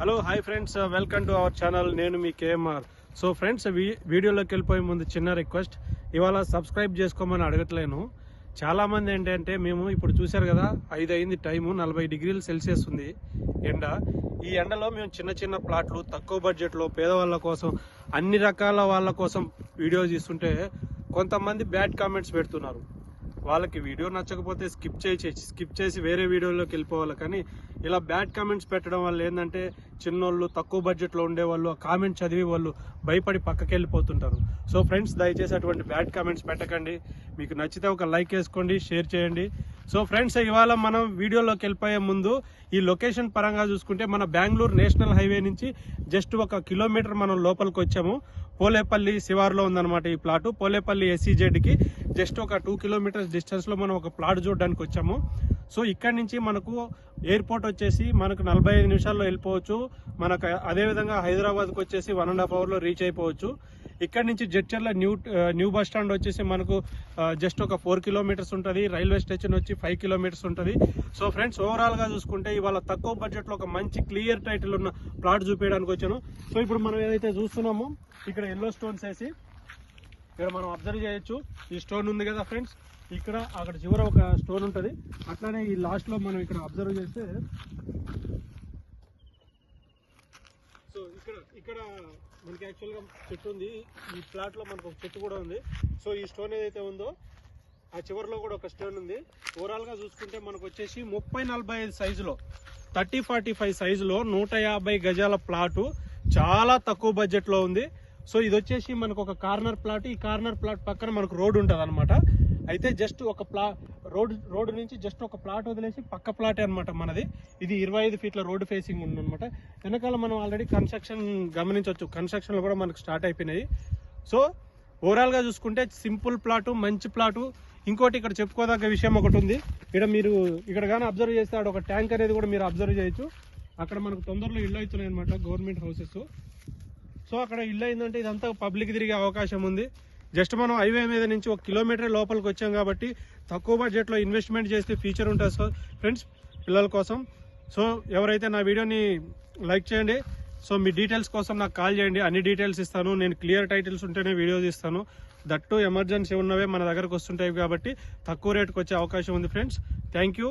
Hello hi friends welcome to our channel నేను మీ KMR so friends వీడియోలోకి వెళ్ళిపోయే ముందు చిన్న రిక్వెస్ట్ ఇవాళ సబ్స్క్రైబ్ చేసుకోమని అడగట్లేను. చాలామంది ఏంటంటే మేము ఇప్పుడు చూశారు కదా ఐదు అయింది టైము నలభై డిగ్రీలు సెల్సియస్ ఉంది ఎండ. ఈ ఎండలో మేము చిన్న చిన్న ప్లాట్లు తక్కువ బడ్జెట్లో పేదవాళ్ళ కోసం అన్ని రకాల వాళ్ళ కోసం వీడియో తీస్తుంటే కొంతమంది బ్యాడ్ కామెంట్స్ పెడుతున్నారు. వాళ్ళకి వీడియో నచ్చకపోతే స్కిప్ చేసి స్కిప్ చేసి వేరే వీడియోలోకి వెళ్ళిపోవాలి. కానీ ఇలా బ్యాడ్ కామెంట్స్ పెట్టడం వల్ల ఏంటంటే చిన్నోళ్ళు తక్కువ బడ్జెట్లో ఉండేవాళ్ళు ఆ కామెంట్ చదివి వాళ్ళు భయపడి పక్కకి వెళ్ళిపోతుంటారు. సో ఫ్రెండ్స్ దయచేసి అటువంటి బ్యాడ్ కామెంట్స్ పెట్టకండి. మీకు నచ్చితే ఒక లైక్ వేసుకోండి షేర్ చేయండి. సో ఫ్రెండ్స్ ఇవాళ మనం వీడియోలోకి వెళ్ళిపోయే ముందు ఈ లొకేషన్ పరంగా చూసుకుంటే మన బెంగళూరు నేషనల్ హైవే నుంచి జస్ట్ ఒక కిలోమీటర్ మనం లోపలికి వచ్చాము. పోలేపల్లి శివార్లో ఉందన్నమాట ఈ ప్లాటు పోలేపల్లి ఎస్సీజెడ్కి జస్ట్ ఒక టూ కిలోమీటర్స్ డిస్టెన్స్లో మనం ఒక ప్లాట్ చూడడానికి వచ్చాము. సో ఇక్కడ నుంచి మనకు ఎయిర్పోర్ట్ వచ్చేసి మనకు నలభై ఐదు నిమిషాల్లో వెళ్ళిపోవచ్చు. మనకు అదేవిధంగా హైదరాబాద్కి వచ్చేసి వన్ అండ్ హాఫ్ అవర్లో రీచ్ అయిపోవచ్చు. ఇక్కడ నుంచి Jadcherla new new bus stand వచ్చేసి మనకు జస్ట్ ఒక ఫోర్ కిలోమీటర్స్ ఉంటుంది. రైల్వే స్టేషన్ వచ్చి ఫైవ్ కిలోమీటర్స్ ఉంటుంది. సో ఫ్రెండ్స్ ఓవరాల్గా చూసుకుంటే ఇవాళ తక్కువ బడ్జెట్లో ఒక మంచి క్లియర్ టైటిల్ ఉన్న ప్లాట్ చూపించడానికి వచ్చాను. సో ఇప్పుడు మనం ఏదైతే చూస్తున్నామో ఇక్కడ ఎల్లో స్టోన్స్ వేసి ఇక్కడ మనం అబ్జర్వ్ చేయొచ్చు. ఈ స్టోన్ ఉంది కదా ఫ్రెండ్స్. ఇక్కడ అక్కడ చివర ఒక స్టోన్ ఉంటుంది. అట్లానే ఈ లాస్ట్లో మనం ఇక్కడ అబ్జర్వ్ చేస్తే సో ఇక్కడ ఇక్కడ మనకి యాక్చువల్గా చెట్టు ఉంది. ఈ ప్లాట్లో మనకు ఒక చెట్టు కూడా ఉంది. సో ఈ స్టోన్ ఏదైతే ఉందో ఆ చివరిలో కూడా ఒక స్టోన్ ఉంది. ఓవరాల్గా చూసుకుంటే మనకు వచ్చేసి ముప్పై నలభై ఐదు సైజులో థర్టీ ఫార్టీ ఫైవ్ సైజులో నూట యాభై గజాల ప్లాటు చాలా తక్కువ బడ్జెట్లో ఉంది. సో ఇది వచ్చేసి మనకు ఒక కార్నర్ ప్లాట్ ఈ కార్నర్ ప్లాట్ పక్కన మనకు రోడ్ ఉంటుంది అనమాట అయితే జస్ట్ ఒక ప్లా రోడ్ రోడ్ నుంచి జస్ట్ ఒక ప్లాట్ వదిలేసి పక్క ప్లాట్ అనమాట మనది. ఇది ఇరవై ఐదు ఫీట్ల రోడ్ ఫేసింగ్ ఉందన్నమాట. వెనకాల మనం ఆల్రెడీ కన్స్ట్రక్షన్ గమనించవచ్చు. కన్స్ట్రక్షన్లు కూడా మనకు స్టార్ట్ అయిపోయినాయి. సో ఓవరాల్గా చూసుకుంటే సింపుల్ ప్లాటు మంచి ప్లాటు ఇంకోటి ఇక్కడ చెప్పుకోదగ్గ విషయం ఒకటి ఉంది. ఇక్కడ మీరు ఇక్కడ కానీ అబ్జర్వ్ చేస్తే ఆడ ఒక ట్యాంక్ అనేది కూడా మీరు అబ్జర్వ్ చేయొచ్చు. అక్కడ మనకు తొందరలో ఇల్లు అవుతున్నాయి అనమాట గవర్నమెంట్ హౌసెస్ సో అక్కడ ఇల్లు అయిందంటే ఇదంతా పబ్లిక్ తిరిగే అవకాశం ఉంది. జస్ట్ మనం హైవే మీద నుంచి ఒక కిలోమీటర్ లోపలికి వచ్చాం కాబట్టి తక్కువ బడ్జెట్లో ఇన్వెస్ట్మెంట్ చేస్తే ఫ్యూచర్ ఉంటుంది సో ఫ్రెండ్స్ పిల్లల కోసం. సో ఎవరైతే నా వీడియోని లైక్ చేయండి సో మీ డీటెయిల్స్ కోసం నాకు కాల్ చేయండి. అన్ని డీటెయిల్స్ ఇస్తాను. నేను క్లియర్ టైటిల్స్ ఉంటేనే వీడియోస్ ఇస్తాను. దట్టు ఎమర్జెన్సీ ఉన్నవే మన దగ్గరకు వస్తుంటాయి కాబట్టి తక్కువ రేటుకు వచ్చే అవకాశం ఉంది ఫ్రెండ్స్ థ్యాంక్ యూ